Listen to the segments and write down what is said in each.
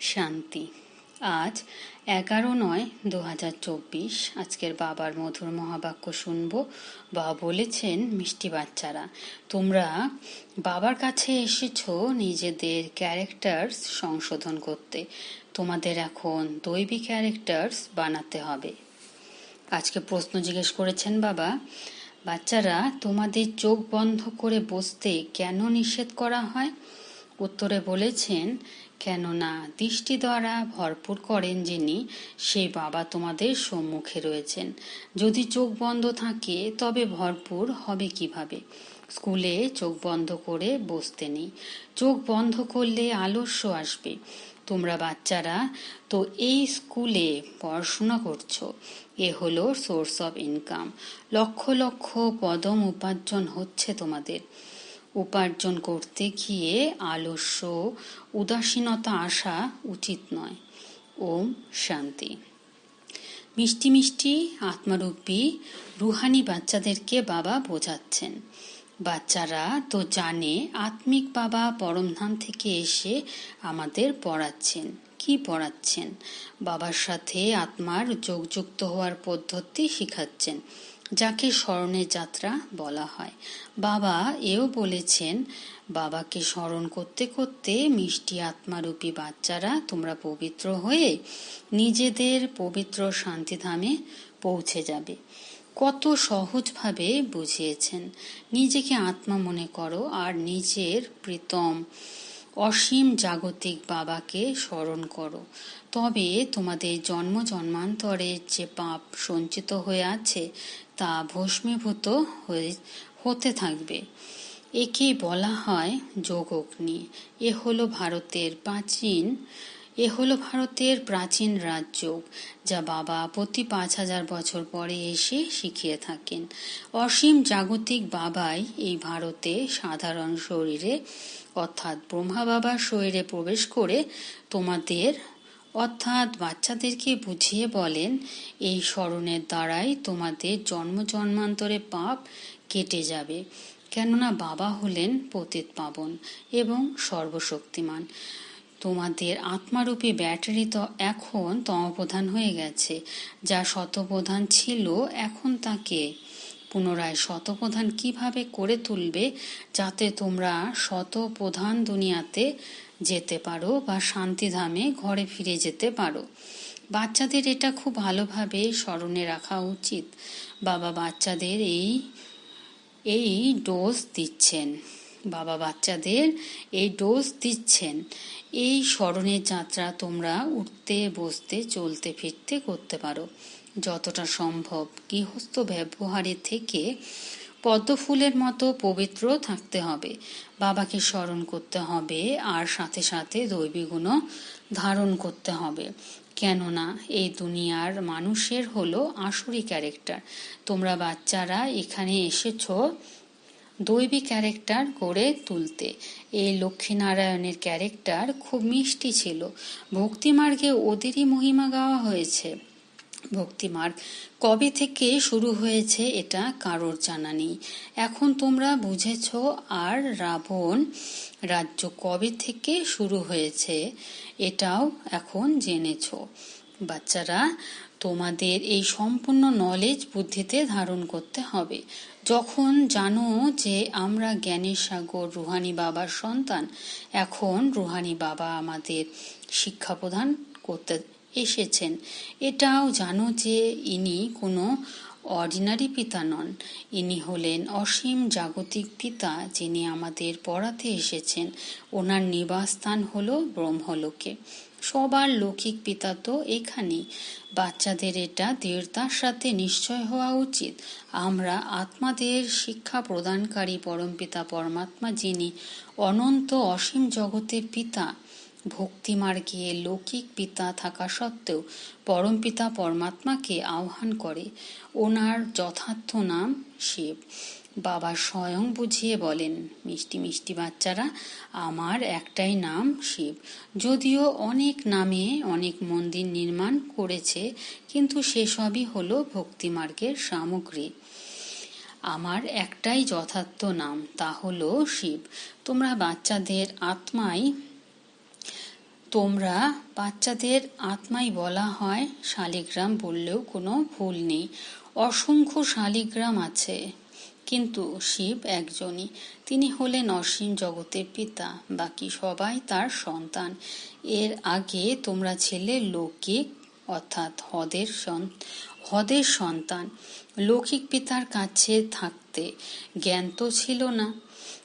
শান্তি। আজ এগারো নয় দু হাজার চব্বিশ, আজকের বাবার মধুর মহাবাক্য শুনব। বাবা বলেছেন, মিষ্টি বাচ্চারা, তোমরা বাবার কাছে এসেছ নিজেদের ক্যারেক্টার্স সংশোধন করতে। তোমাদের এখন দৈবী ক্যারেক্টার্স বানাতে হবে। আজকে প্রশ্ন জিজ্ঞেস করেছেন বাবা, বাচ্চারা, তোমাদের চোখ বন্ধ করে বসতে কেন নিষেধ করা হয়? উত্তরে বলেছেন কেননা দৃষ্টি দ্বারা ভরপুর করেন যিনি, সে বাবা তোমাদের সম্মুখে রয়েছেন। যদি চোখ বন্ধ থাকে, তবে ভরপুর হবে কীভাবে? স্কুলে চোখ বন্ধ করে বসতে নেই। চোখ বন্ধ করলে আলস্য আসবে। তোমরা বাচ্চারা, তো এই স্কুলে পড়াশোনা করছ। এ হলো source of income. Lakh lakh Padam উপার্জন হচ্ছে তোমাদের। উপার্জন করতে গিয়ে আলস্য, উদাসীনতা আসা উচিত নয়। ওম শান্তি। মিষ্টি মিষ্টি আত্মারূপী, রুহানি বাচ্চাদেরকে বাবা বোঝাচ্ছেন। বাচ্চারা তো জানে আত্মিক বাবা পরমধাম থেকে এসে আমাদের পড়াচ্ছেন। কি পড়াচ্ছেন? বাবার সাথে আত্মার যোগযুক্ত হওয়ার পদ্ধতি শিখাচ্ছেন। যাকে স্মরণের যাত্রা বলা হয়। বাবা এও বলেছেন, বাবাকে স্মরণ করতে করতে মিষ্টি আত্মারূপী বাচ্চারা তোমরা পবিত্র হয়ে নিজেদের পবিত্র শান্তিধামে পৌঁছে যাবে। কত সহজভাবে বুঝিয়েছেন। নিজেকে আত্মা মনে করো আর নিজের প্রীতম অসীম জাগতিক বাবাকে স্মরণ করো। তবে তোমাদের জন্ম জন্মান্তরের যে পাপ সঞ্চিত হয়ে আছে, তা ভস্মীভূত হয়ে হতে থাকবে। একে বলা হয় যোগ অগ্নি এ হলো ভারতের প্রাচীন, এ হলো ভারতের প্রাচীন রাজযোগ, যা বাবা প্রতি পাঁচ হাজার বছর পরে এসে শিখিয়ে থাকেন। অসীম জাগতিক বাবাই এই ভারতে সাধারণ শরীরে, অর্থাৎ ব্রহ্মা বাবার শরীরে প্রবেশ করে তোমাদের অর্থাৎ বাচ্চাদেরকে বুঝিয়ে বলেন, এই স্মরণের দ্বারাই তোমাদের জন্ম জন্মান্তরে পাপ কেটে যাবে। কেননা বাবা হলেন পতিত পাবন এবং সর্বশক্তিমান। তোমাদের আত্মারূপী ব্যাটারি তো এখন তমপ্রধান হয়ে গেছে। যা শতপ্রধান ছিল, এখন তাকে পুনরায় শতপ্রধান কীভাবে করে তুলবে, যাতে তোমরা শতপ্রধান দুনিয়াতে যেতে পারো বা শান্তিধামে ঘরে ফিরে যেতে পারো। বাচ্চাদের এটা খুব ভালোভাবে স্মরণে রাখা উচিত। বাবা বাচ্চাদের এই এই ডোজ দিচ্ছেন। বাবা বাচ্চাদের এই ডোজ দিচ্ছেন। এই স্মরণের যাত্রা তোমরা উঠতে, বসতে, চলতে, ফিরতে করতে পারো। যতটা সম্ভব গৃহস্থ ব্যবহারের থেকে পদ্মফুলের মতো পবিত্র থাকতে হবে। বাবাকে স্মরণ করতে হবে আর সাথে সাথে দৈবিগুণও ধারণ করতে হবে। কেননা এই দুনিয়ার মানুষের হলো আসুরি ক্যারেক্টার তোমরা বাচ্চারা এখানে এসেছ দৈবী ক্যারেক্টার গড়ে তুলতে। এই লক্ষ্মীনারায়ণের ক্যারেক্টার খুব মিষ্টি ছিল। ভক্তিমার্গে ওদেরই মহিমা গাওয়া হয়েছে। ভক্তিমার্গ কবে থেকে শুরু হয়েছে এটা কারোর জানা নেই। এখন তোমরা বুঝেছ আর রাবণ রাজ্য কবে থেকে শুরু হয়েছে এটাও এখন জেনেছ। বাচ্চারা, তোমাদের এই সম্পূর্ণ নলেজ বুদ্ধিতে ধারণ করতে হবে। যখন জানো যে আমরা জ্ঞানের সাগর, রুহানি বাবার সন্তান, এখন রুহানি বাবা আমাদের শিক্ষা প্রদান করতে এসেছেন। এটাও জানো যে ইনি কোনো অর্ডিনারি পিতা নন। ইনি হলেন অসীম জাগতিক পিতা যিনি আমাদের পড়াতে এসেছেন। ওনার নিবাসস্থান হল ব্রহ্মলোকে। সবার লৌকিক পিতা তো এখানেই। বাচ্চাদের এটা দৃঢ়তার সাথে নিশ্চয় হওয়া উচিত। আমরা আত্মাদের শিক্ষা প্রদানকারী পরমপিতা পরমাত্মা যিনি অনন্ত অসীম জগতের পিতা ভক্তিমার্গে লৌকিক পিতা থাকা সত্ত্বেও পরমপিতা পরমাত্মাকে আহ্বান করে, ওনার যথার্থ নাম শিব। বাবা স্বয়ং বুঝিয়ে বলেন, মিষ্টি মিষ্টি বাচ্চারা, আমার একটাই নাম শিব। যদিও অনেক নামে অনেক মন্দির নির্মাণ করেছে, কিন্তু সেসবই হলো ভক্তিমার্গের সামগ্রী। আমার একটাই যথার্থ নাম, তা হলো শিব। তোমরা বাচ্চাদের আত্মায় তোমরা বাচ্চাদের আত্মাই বলা হয় শালিগ্রাম বললেও কোনো ভুল নেই। অসংখ্য শালিগ্রাম আছে। কিন্তু শিব একজনই। তিনি হলেন অসীম জগতের পিতা, বাকি সবাই তার সন্তান। এর আগে তোমরা ছেলে লৌকিক, অর্থাৎ হদের হদের সন্তান। লৌকিক পিতার কাছে থাকতে জ্ঞান তো ছিল না।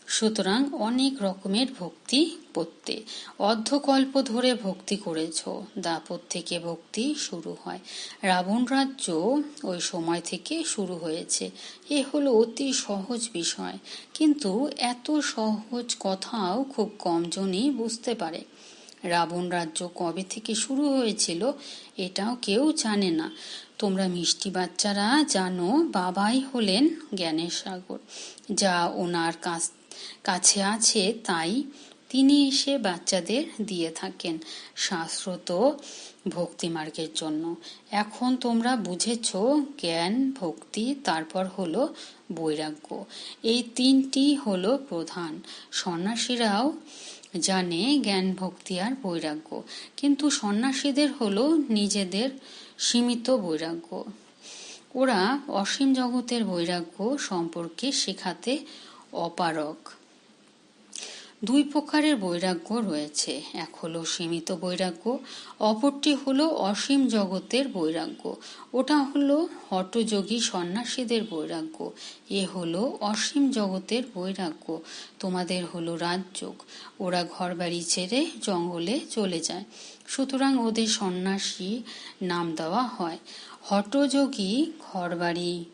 সুতরাং অনেক রকমের ভক্তি করতে অর্ধকল্প ধরে ভক্তি করেছ দাপর থেকে ভক্তি শুরু হয়। রাবণ রাজ্য ওই সময় থেকে শুরু হয়েছে। এ হলো অতি সহজ বিষয়। কিন্তু এত সহজ কথাও খুব কমজনই বুঝতে পারে। রাবণ রাজ্য কবে থেকে শুরু হয়েছিল, এটাও কেউ জানে না। তোমরা মিষ্টি বাচ্চারা জানো, বাবাই হলেন জ্ঞানের সাগর। যা ওনার কাছ কাছে আছে, তাই তিনি এসে বাচ্চাদের দিয়ে থাকেন। শাস্ত্রত ভক্তিমার্গের জন্য। এখন তোমরা বুঝেছ জ্ঞান, ভক্তি, তারপর হলো বৈরাগ্য। এই তিনটি হলো প্রধান। সন্ন্যাসীরাও জানে জ্ঞান, ভক্তি আর বৈরাগ্য, কিন্তু সন্ন্যাসীদের হলো নিজেদের সীমিত বৈরাগ্য। ওরা অসীম জগতের বৈরাগ্য সম্পর্কে শেখাতে অপারক দুই প্রকারের বৈরাগ্য রয়েছে। এক হলো সীমিত বৈরাগ্য, অপরটি হলো অসীম জগতের বৈরাগ্য। ওটা হলো হটযোগী সন্ন্যাসীদের বৈরাগ্য। এ হলো অসীম জগতের বৈরাগ্য। তোমাদের হলো রাজযোগ। ওরা ঘর বাড়ি ছেড়ে জঙ্গলে চলে যায়। সুতরাং ওদের সন্ন্যাসী নাম দেওয়া হয়। হটযোগী ঘর বাড়ি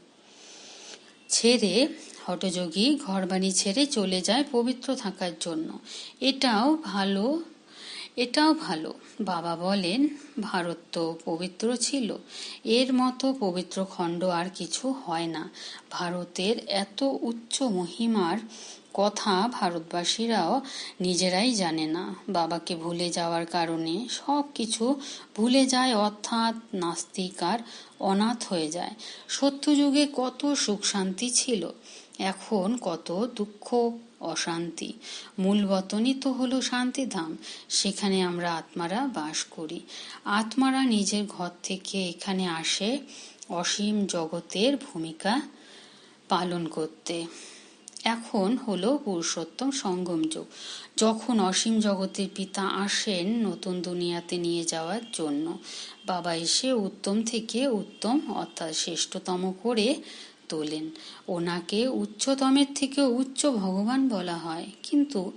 ছেড়ে হটযোগী ঘরবাড়ি ছেড়ে চলে যায় পবিত্র থাকার জন্য। এটাও ভালো এটাও ভালো। বাবা বলেন, ভারত তো পবিত্র ছিল। এর মতো পবিত্র খণ্ড আর কিছু হয় না। ভারতের এত উচ্চ মহিমার কথা ভারতবাসীরাও নিজেরাই জানে না। বাবাকে ভুলে যাওয়ার কারণে সব কিছু ভুলে যায়, অর্থাৎ নাস্তিক আর অনাথ হয়ে যায়। সত্যযুগে কত সুখ শান্তি ছিল। এখন কত দুঃখ, অশান্তি। মূল বতনই তো হলো শান্তিধাম, সেখানে আমরা আত্মারা বাস করি। আত্মারা নিজের ঘর থেকে এখানে আসে অসীম জগতের ভূমিকা পালন করতে। এখন হলো পুরুষোত্তম সঙ্গম যুগ। যখন অসীম জগতের পিতা আসেন নতুন দুনিয়াতে নিয়ে যাওয়ার জন্য, বাবা এসে উত্তম থেকে উত্তম, অর্থাৎ শ্রেষ্ঠতম করে তোলেন। ওনাকে উচ্চতমের থেকে উচ্চ ভগবান বলা হয়। কিন্তু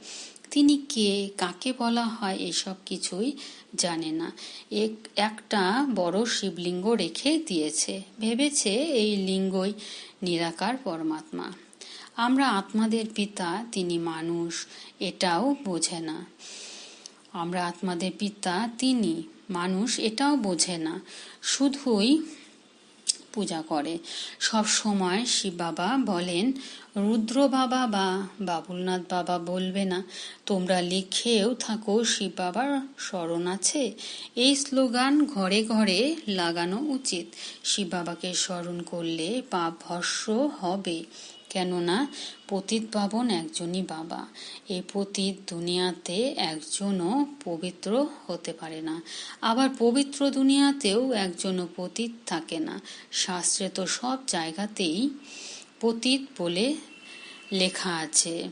তিনি কে, কাকে বলা হয় এসব কিছুই জানে না। এক, একটা বড় শিবলিঙ্গ রেখে দিয়েছে। ভেবেছে এই লিঙ্গই নিরাকার পরমাত্মা। আমরা আত্মাদের পিতা, তিনি মানুষ, এটাও বোঝে না। আমরা আত্মাদের পিতা, তিনি মানুষ, এটাও বোঝে না। শুধুই পূজা করে। সব সময় শিব বাবা বলেন, রুদ্র বাবা বা বাবুলনাথ বাবা বলবে না, তোমরা লিখেও থাকো শিব বাবার স্মরণ আছে। এই স্লোগান ঘরে ঘরে লাগানো উচিত। শিব বাবাকে স্মরণ করলে পাপ ভস্য হবে। কেননা পতিত পাবন একজনই বাবা। এই পতিত দুনিয়াতে একজনও পবিত্র হতে পারে না। আবার পবিত্র দুনিয়াতেও একজনও পতিত থাকে না। শাস্ত্রে তো সব জায়গাতেই পতিত বলে লেখা আছে।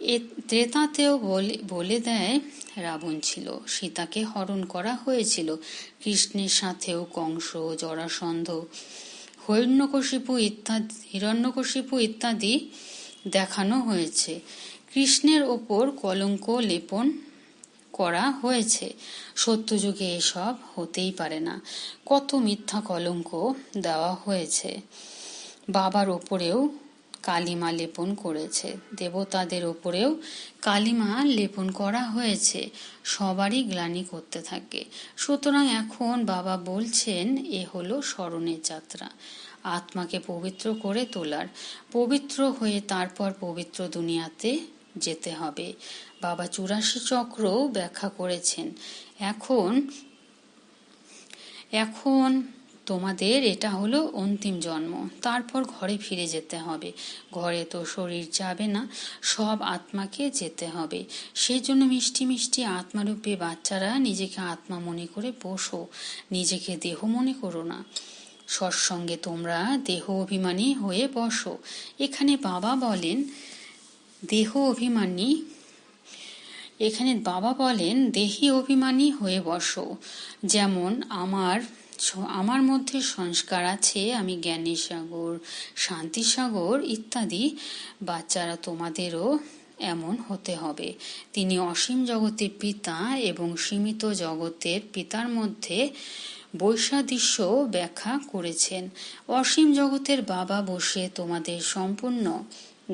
এ ত্রেতাতেও বলে বলে দেয়, রাবণ ছিল, সীতাকে হরণ করা হয়েছিল। কৃষ্ণের সাথেও কংস, জরাসন্ধ হৈন্যকশিপু ইত্যাদি, হিরণ্যকশিপু ইত্যাদি দেখানো হয়েছে। কৃষ্ণের ওপর কলঙ্ক লেপন করা হয়েছে। সত্যযুগে এসব হতেই পারে না। কত মিথ্যা কলঙ্ক দেওয়া হয়েছে। বাবার ওপরেও কালিমা লেপন করেছে। দেবতাদের ওপরেও কালিমা লেপন করা হয়েছে। সবারই গ্লানি করতে থাকে। সুতরাং এখন বাবা বলছেন, এ হলো স্মরণের যাত্রা। আত্মাকে পবিত্র করে তোলার। পবিত্র হয়ে তারপর পবিত্র দুনিয়াতে যেতে হবে। বাবা চুরাশি চক্র ব্যাখ্যা করেছেন। এখন এখন তোমাদের এটা হলো অন্তিম জন্ম। তারপর ঘরে ফিরে যেতে হবে। ঘরে তো শরীর যাবে না, সব আত্মাকে যেতে হবে। সেই জন্য মিষ্টি মিষ্টি আত্মারূপে বাচ্চারা নিজেকে আত্মা মনে করে বসো। নিজেকে দেহ মনে করো না। সৎসঙ্গে তোমরা দেহ অভিমানী হয়ে বসো। এখানে বাবা বলেন, দেহ অভিমানী, এখানে বাবা বলেন, দেহি অভিমানী হয়ে বসো। যেমন আমার আমার মধ্যে সংস্কার আছে, আমি জ্ঞানের সাগর শান্তি সাগর ইত্যাদি। বাচ্চারা তোমাদেরও এমন হতে হবে। তিনি অসীম জগতের পিতা এবং সীমিত জগতের পিতার মধ্যে বৈসাদৃশ্য ব্যাখ্যা করেছেন। অসীম জগতের বাবা বসে তোমাদের সম্পূর্ণ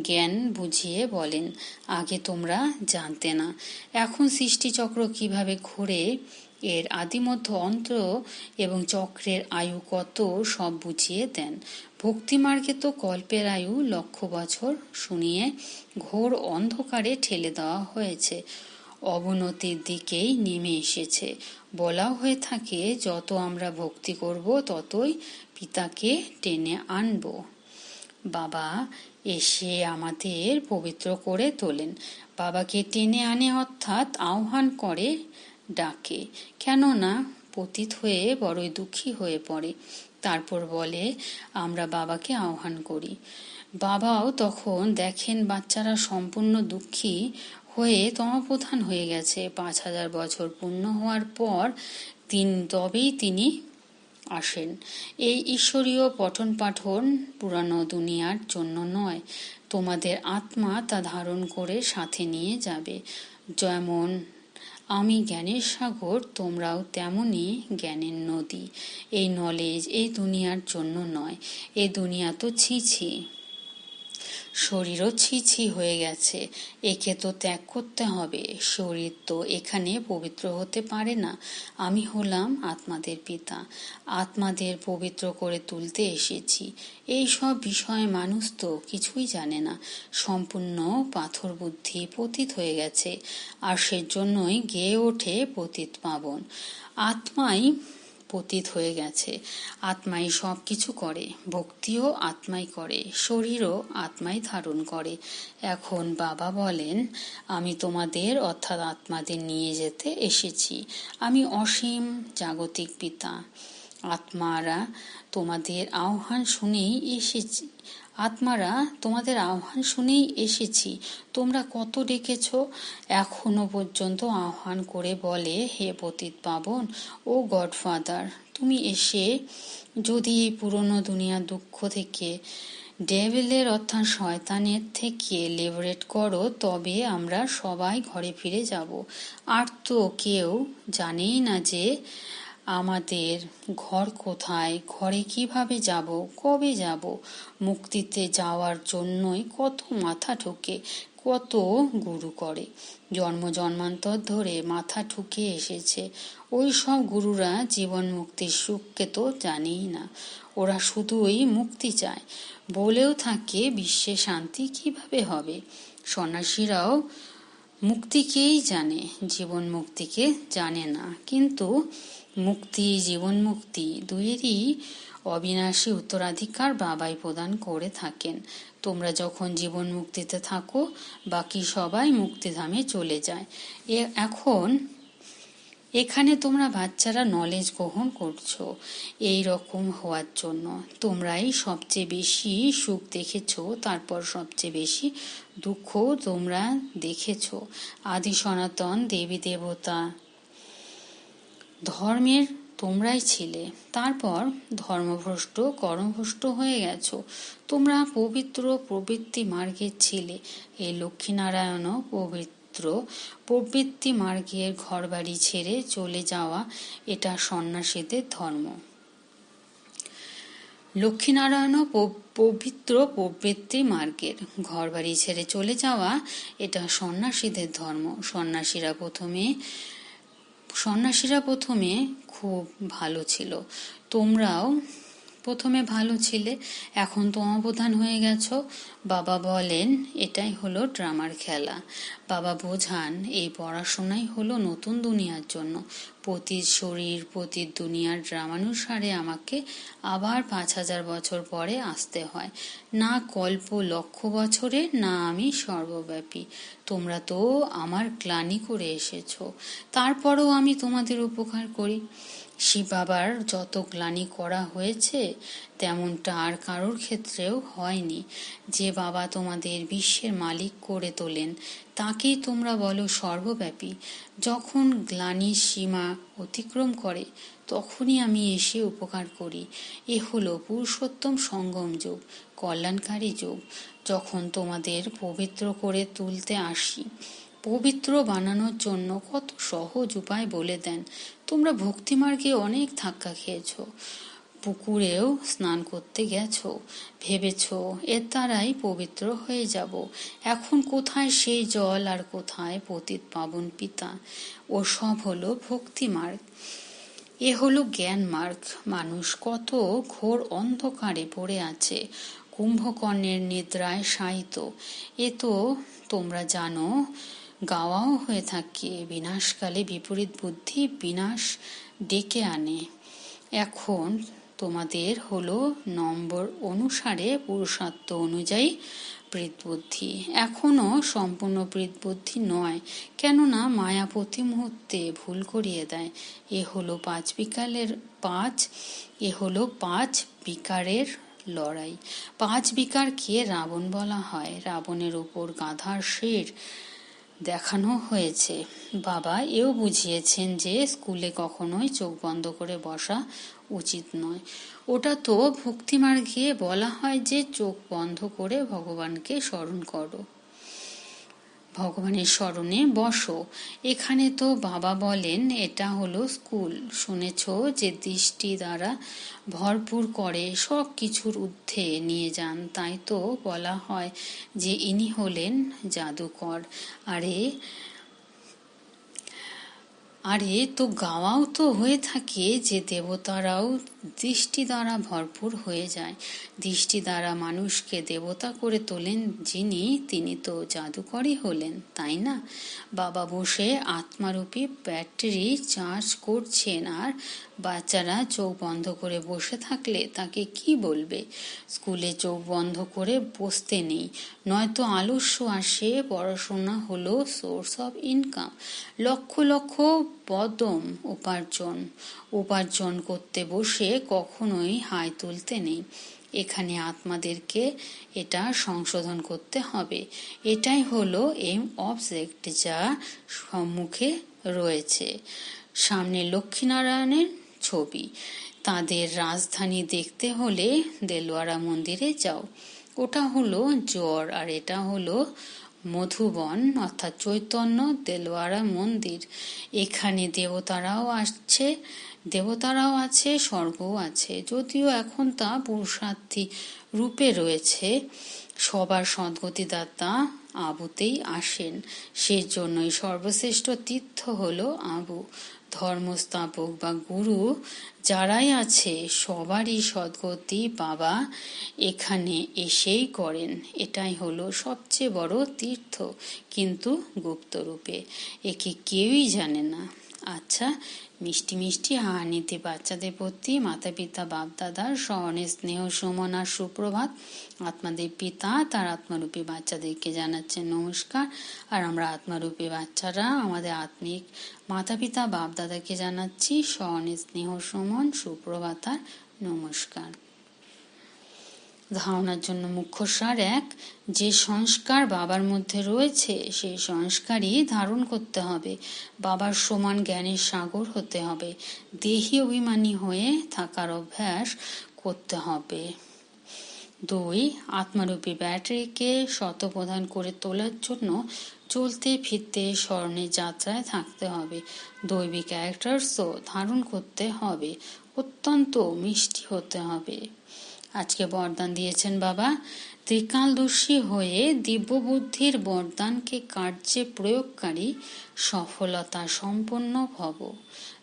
জ্ঞান বুঝিয়ে বলেন, আগে তোমরা জানতে না। এখন সৃষ্টিচক্র কীভাবে ঘুরে এর আদিমধ্য অন্ত্র এবং চক্রের আয়ু কত সব বুঝিয়ে দেন। ভক্তিমার্গে তো কল্পের আয়ু লক্ষ বছর শুনিয়ে ঘোর অন্ধকারে ঠেলে দেওয়া হয়েছে। অবনতির দিকেই নেমে এসেছে। বলা হয়ে থাকে, যত আমরা ভক্তি করব, ততই পিতাকে টেনে আনব। বাবা এসে আমাদের পবিত্র করে তোলেন। বাবাকে টেনে আনে অর্থাৎ আহ্বান করে ডাকে, কেননা পতিত হয়ে বড়ই দুঃখী হয়ে পড়ে। তারপর বলে, আমরা বাবাকে আহ্বান করি। বাবাও তখন দেখেন বাচ্চারা সম্পূর্ণ দুঃখী হয়ে তমপ্রধান হয়ে গেছে। পাঁচ হাজার বছর পূর্ণ হওয়ার পর তিন, তবেই তিনি আসেন। এই ঈশ্বরীয় পঠন পাঠন পুরানো দুনিয়ার জন্য নয়, তোমাদের আত্মা তা ধারণ করে সাথে নিয়ে যাবে। যেমন আমি জ্ঞানের সাগর, তোমরাও তেমনই জ্ঞানের নদী। এই নলেজ এই দুনিয়ার জন্য নয়, এ দুনিয়া তো ছি ছি। শরীরও ছি ছি হয়ে গেছে। একে তো ত্যাগ করতে হবে। শরীর তো এখানে পবিত্র হতে পারে না। আমি হলাম আত্মাদের পিতা। আত্মাদের পবিত্র করে তুলতে এসেছি। এই সব বিষয়ে মানুষ তো কিছুই জানে না। সম্পূর্ণ পাথর বুদ্ধি পতিত হয়ে গেছে। আর সেজন্যই গেয়ে ওঠে পতিত পাবন। আত্মাই পতিত হয়ে গেছে। আত্মাই সব কিছু করে, ভক্তিও আত্মাই করে, শরীরও আত্মাই ধারণ করে। এখন বাবা বলেন, আমি তোমাদের অর্থাৎ আত্মাদের নিয়ে যেতে এসেছি। আমি অসীম জাগতিক পিতা। আত্মারা তোমাদের আহ্বান শুনেই এসেছি। আত্মারা, তোমাদের আহ্বান শুনেই এসেছি। তোমরা কত ডেকেছ? এখনও পর্যন্ত আহ্বান করে বলে, হে পতিত পাবন, ও গডফাদার, তুমি এসে যদি এই পুরনো দুনিয়ার দুঃখ থেকে ডেভিলের অর্থাৎ শয়তানের থেকে লেভারেট করো, তবে আমরা সবাই ঘরে ফিরে যাব। আর তো কেউ জানেই না যে আমাদের ঘর কোথায়, ঘরে কীভাবে যাব, কবে যাব, মুক্তিতে যাওয়ার জন্যই কত মাথা ঠুকে, কত গুরু করে। জন্ম জন্মান্তর ধরে মাথা ঠুকে এসেছে। ওই সব গুরুরা জীবন মুক্তির সুখকে তো জানেই না। ওরা শুধুই মুক্তি চায়। বলেও থাকে, বিশ্বে শান্তি কীভাবে হবে? সন্ন্যাসীরাও মুক্তিকেই জানে, জীবন মুক্তিকে জানে না। কিন্তু মুক্তি, জীবন মুক্তি দুইয়েরই অবিনাশী উত্তরাধিকার বাবাই প্রদান করে থাকেন। তোমরা যখন জীবন মুক্তিতে থাকো, বাকি সবাই মুক্তিধামে চলে যায়। এ এখন এখানে তোমরা বাচ্চারা নলেজ গ্রহণ করছ। এই রকম হওয়ার জন্য তোমরাই সবচেয়ে বেশি সুখ দেখেছ, তারপর সবচেয়ে বেশি দুঃখ তোমরা দেখেছ। আদি সনাতন দেবী দেবতা ধর্মের তোমরাই ছিলে। তারপর ধর্মভ্রষ্ট, কর্মভ্রষ্ট হয়ে গেছো। তোমরা পবিত্র প্রবৃত্তি মার্গের ছিলে। এই লক্ষ্মীনারায়ণও পবিত্র প্রবৃত্তি মার্গের ঘরবাড়ি ছেড়ে চলে যাওয়া এটা সন্ন্যাসীদের ধর্ম। লক্ষ্মীনারায়ণ পবিত্র প্রবৃত্তি মার্গের ঘরবাড়ি ছেড়ে চলে যাওয়া এটা সন্ন্যাসীদের ধর্ম। সন্ন্যাসীরা প্রথমে সন্ন্যাসীরা প্রথমে খুব ভালো ছিল। তোমরাও প্রথমে ভালো ছিলে, এখন তো অবদান হয়ে গেছো। বাবা বলেন, এটাই হলো ড্রামার খেলা। বাবা বোঝান, এই পড়াশোনাই হলো নতুন দুনিয়ার জন্য। প্রতি শরীর, প্রতি দুনিয়ার ড্রামানুসারে আমাকে আবার পাঁচ হাজার বছর পরে আসতে হয়। না কল্প লক্ষ বছরে, না আমি সর্বব্যাপী। তোমরা তো আমার গ্লানি করে এসেছ। তারপরেও আমি তোমাদের উপকার করি। শিব বাবার যত গ্লানি করা হয়েছে, তেমনটা আর কারোর ক্ষেত্রেও হয়নি। যে বাবা তোমাদের বিশ্বের মালিক করে তোলেন, তাকেই তোমরা বলো সর্বব্যাপী। যখন গ্লানির সীমা অতিক্রম করে, তখনই আমি এসে উপকার করি। এ হলো পুরুষোত্তম সঙ্গম যোগ, কল্যাণকারী যোগ। যখন তোমাদের পবিত্র করে তুলতে আসি পবিত্র বানানোর জন্য কত সহজ উপায় বলে দেন। তোমরা ভক্তিমার্গে অনেক ধাক্কা খেয়েছ, পুকুরেও স্নান করতে গেছো, ভেবেছ এর দ্বারাই পবিত্র হয়ে যাব। এখন কোথায় সেই জল আর কোথায় পতিত পাবন পিতা? ও সব হলো ভক্তিমার্গ। এ হলো জ্ঞান মার্গ মানুষ কত ঘোর অন্ধকারে পড়ে আছে, কুম্ভকর্ণের নিদ্রায় শায়িত। এ তো তোমরা জানো গাওয়াও হয়ে থাকে। বিনাশকালে বিপরীত বুদ্ধি বিনাশ ডেকে আনে। এখন তোমাদের হলো নম্বর অনুসারে পুরুষার্থ অনুযায়ী বুদ্ধি এখনও সম্পূর্ণ বুদ্ধি নয়, কেননা মায়া প্রতি মুহূর্তে ভুল করিয়ে দেয়। এ হলো পাঁচ বিকালের পাঁচ, এ হলো পাঁচ বিকারের লড়াই। পাঁচ বিকারকে রাবণ বলা হয়। রাবণের উপর গাধার শের দেখানো হয়েছে। বাবা এও বুঝিয়েছেন যে স্কুলে কখনোই চোখ বন্ধ করে বসা উচিত নয়। ওটা তো ভক্তিমার্গে বলা হয় যে চোখ বন্ধ করে ভগবানকে স্মরণ করো। ভগবানের স্মরণে বসো। এখানে তো বাবা বলেন, এটা হলো স্কুল। শুনেছ যে দৃষ্টি দ্বারা ভরপুর করে সব কিছুর ঊর্ধ্বে নিয়ে যান। তাই তো বলা হয় যে ইনি হলেন জাদুকর। আরে আরে, তো গাওয়াও তো হয়ে থাকে যে দেবতারাও দৃষ্টি দ্বারা ভরপুর হয়ে যায়। দৃষ্টি দ্বারা মানুষকে দেবতা করে তোলেন যিনি, তিনি তো জাদুকরই হলেন, তাই না? বাবা বসে আত্মারূপী ব্যাটারি চার্জ করছেন আর বাচ্চারা চোখ বন্ধ করে বসে থাকলে তাকে কি বলবে? স্কুলে চোখ বন্ধ করে বসতে নেই। নয়তো আলস্য আসে পড়াশোনা হলো source of income lakh lakh Padam উপার্জন। উপার্জন করতে বসে কখনোই হাই তুলতে নেই। এখানে আত্মাদেরকে এটা সংশোধন করতে হবে। এটাই হলো এম অবজেক্ট যা সম্মুখে রয়েছে। সামনে লক্ষ্মীনারায়ণের ছবি। তাদের রাজধানী দেখতে হলে দেলোয়ারা মন্দিরে যাও। ওটা হলো জ্বর আর এটা হলো মধুবন, অর্থাৎ চৈতন্য দেলোয়ারা মন্দির। এখানে দেবতারাও আসছে, দেবতারাও আছে, স্বর্গও আছে। যদিও এখন তা পুরুষার্থী রূপে রয়েছে। সবার সদ্গতিদাতা আবুতেই আসেন। সেজন্যই সর্বশ্রেষ্ঠ তীর্থ হল আবু। ধর্মস্থাপক বা গুরু যারাই আছে, সবারই সদ্গতি বাবা এখানে এসেই করেন। এটাই হলো সবচেয়ে বড় তীর্থ, কিন্তু গুপ্তরূপে। একে কেউই জানে না। আচ্ছা মিষ্টি মিষ্টি হাহানিতে বাচ্চাদের প্রতি মাতা পিতা বাপ দাদার স্মরণে স্নেহ, সুমন আর সুপ্রভাত আত্মাদের পিতা তার আত্মারূপী বাচ্চাদেরকে জানাচ্ছেন নমস্কার। আর আমরা আত্মারূপী বাচ্চারা আমাদের আত্মিক মাতা পিতা বাপ দাদাকে জানাচ্ছি স্মরণে স্নেহ, সুমন, সুপ্রভাত আর নমস্কার। ধারণার জন্য মুখ্য সার এক, যে সংস্কার বাবার মধ্যে রয়েছে, সেই সংস্কারই ধারণ করতে হবে। বাবার সমান জ্ঞানের সাগর হতে হবে। দেহি অভিমানী হয়ে থাকার অভ্যাস করতে হবে। দুই, আত্মারূপী ব্যাটারিকে শতপ্রধান করে তোলার জন্য চলতে ফিরতে স্মরণের যাত্রায় থাকতে হবে। দৈবিক ক্যারেক্টার্সও ধারণ করতে হবে। অত্যন্ত মিষ্টি হতে হবে। আজকে বরদান দিয়েছেন বাবা। ত্রিকালদর্শী হয়ে দিব্য বুদ্ধির বরদানকে কার্যে প্রয়োগকারী সফলতা সম্পন্ন ভব।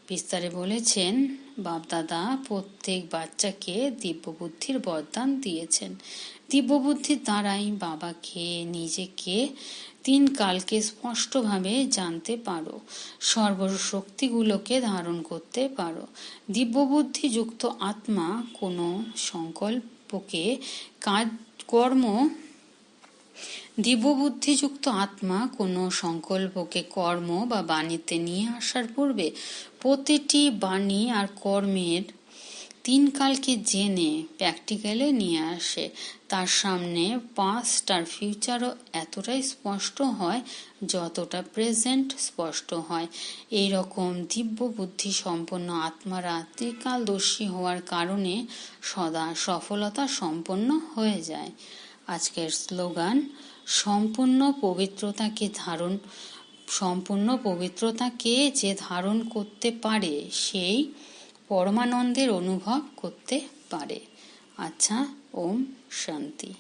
বিস্তারে বলেছেন, বাপদাদা, প্রত্যেক বাচ্চাকে দিব্য বুদ্ধির বরদান দিয়েছেন। দিব্যবুদ্ধির দ্বারাই বাবাকে নিজেকে তিন কালকে স্পষ্টভাবে জানতে পারো, সর্বশক্তিগুলোকে ধারণ করতে পারো। দিব্যবুদ্ধি যুক্ত আত্মা কোনো সংকল্পকে কাজ, কর্ম, দিব্যবুদ্ধিযুক্ত আত্মা কোনো সংকল্পকে কর্ম বা বাণীতে নিয়ে আসার পূর্বে প্রতিটি বাণী আর কর্মের তিন কালকে জেনে প্র্যাকটিক্যালে নিয়ে আসে। তার সামনে পাস্ট আর ফিউচারও এতটাই স্পষ্ট হয় যতটা প্রেজেন্ট স্পষ্ট হয়। এই রকম দিব্য বুদ্ধি সম্পন্ন আত্মারা ত্রিকালদর্শী হওয়ার কারণে সদা সফলতা সম্পন্ন হয়ে যায়। আজকের স্লোগান, সম্পূর্ণ পবিত্রতাকে ধারণ, সম্পূর্ণ পবিত্রতাকে যে ধারণ করতে পারে সেই পরমানন্দের অনুভব করতে পারে। আচ্ছা ওম শান্তি।